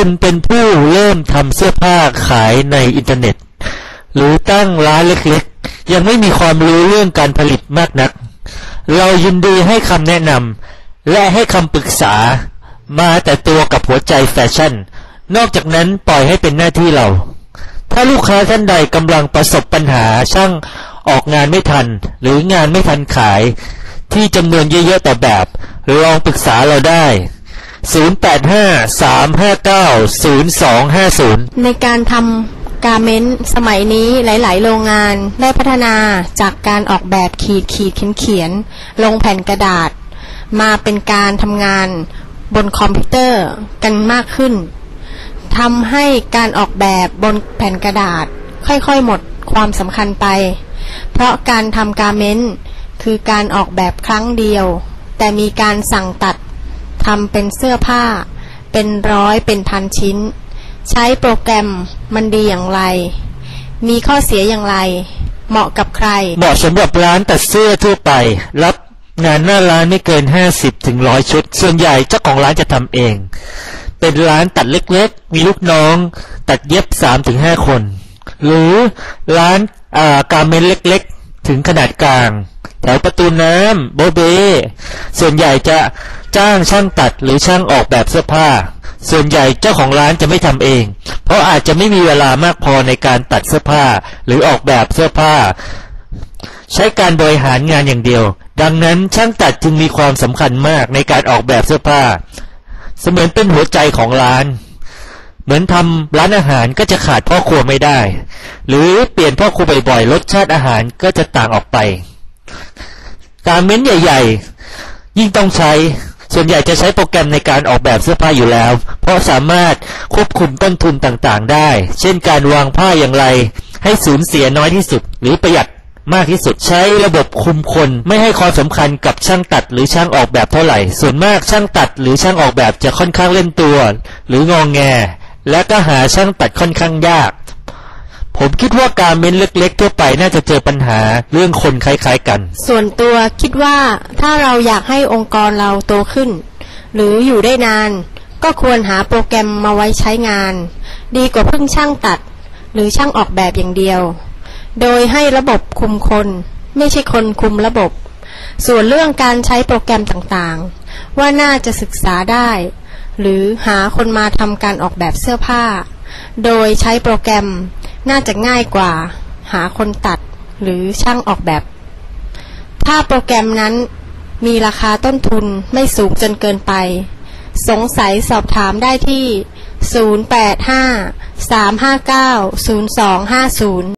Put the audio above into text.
คุณเป็นผู้เริ่มทำเสื้อผ้าขายในอินเทอร์เน็ต หรือตั้งร้านเล็กๆ ยังไม่มีความรู้เรื่องการผลิตมากนัก เรายินดีให้คำแนะนำและให้คำปรึกษามาแต่ตัวกับหัวใจแฟชั่น นอกจากนั้นปล่อยให้เป็นหน้าที่เรา ถ้าลูกค้าท่านใดกำลังประสบปัญหาช่างออกงานไม่ทัน หรืองานไม่ทันขาย ที่จำนวนเยอะๆต่อแบบลองปรึกษาเราได้ 0853590250 ในการทำการเมนต์สมัยนี้หลาย ๆ โรงงานได้พัฒนาจากการออกแบบขีดขีดเขียนเขียนลงแผ่นกระดาษ มาเป็นการทำงานบนคอมพิวเตอร์กันมากขึ้นทำให้การออกแบบบนแผ่นกระดาษ ค่อย ๆ หมดความสำคัญไป เพราะการทำการเมนต์คือการออกแบบครั้งเดียว แต่มีการสั่งตัด ทำเป็นเสื้อผ้า เป็นร้อยเป็นพันชิ้น ใช้โปรแกรมมันดีอย่างไร มีข้อเสียอย่างไร เหมาะกับใคร เหมาะสำหรับร้านตัดเสื้อทั่วไป รับงานหน้าร้านไม่เกิน 50ถึง100ชุด ส่วนใหญ่เจ้าของร้านจะทำเอง เป็นร้านตัดเล็กๆ มีลูกน้อง ตัดเย็บ3-5คน หรือร้านการเมนต์เล็กๆ ถึงขนาดกลาง ถวประตูน้ำโบเบ ส่วนใหญ่จะจ้างช่างตัดหรือช่างออกแบบเสื้อผ้า ส่วนใหญ่เจ้าของร้านจะไม่ทำเอง เพราะอาจจะไม่มีเวลามากพอในการตัดเสื้อผ้าหรือออกแบบเสื้อผ้า ใช้การบริหารงานอย่างเดียว ดังนั้นช่างตัดจึงมีความสำคัญมากในการออกแบบเสื้อผ้า เสมือนเป็นหัวใจของร้านเหมือนทำร้านอาหารก็จะขาดพ่อครัวไม่ได้ หรือเปลี่ยนพ่อครัวบ่อยๆ รสชาติอาหารก็จะต่างออกไป การเม้นใหญ่ ๆ ยิ่งต้องใช้ ส่วนใหญ่จะใช้โปรแกรมในการออกแบบเสื้อผ้าอยู่แล้ว เพราะสามารถควบคุมต้นทุนต่างๆ ได้ เช่นการวางผ้าอย่างไร ให้สูญเสียน้อยที่สุด หรือประหยัดมากที่สุดใช้ระบบคุมคน ไม่ให้ความสำคัญกับช่างตัดหรือช่างออกแบบเท่าไหร่ ส่วนมากช่างตัดหรือช่างออกแบบจะค่อนข้างเล่นตัว หรืององแง และก็หาช่างตัดค่อนข้างยาก ผมคิดว่าการเม้นเล็กๆทั่วไปน่าจะเจอปัญหาเรื่องคนคล้ายๆกัน ส่วนตัวคิดว่าถ้าเราอยากให้องค์กรเราโตขึ้น หรืออยู่ได้นาน ก็ควรหาโปรแกรมมาไว้ใช้งาน ดีกว่าเพิ่งช่างตัด หรือช่างออกแบบอย่างเดียว โดยให้ระบบคุมคน ไม่ใช่คนคุมระบบ ส่วนเรื่องการใช้โปรแกรมต่างๆ ว่าน่าจะศึกษาได้ หรือหาคนมาทำการออกแบบเสื้อผ้า โดยใช้โปรแกรม น่าจะง่ายกว่า หาคนตัดหรือช่างออกแบบ ถ้าโปรแกรมนั้นมีราคาต้นทุนไม่สูงจนเกินไป สงสัยสอบถามได้ที่ 085 359 0250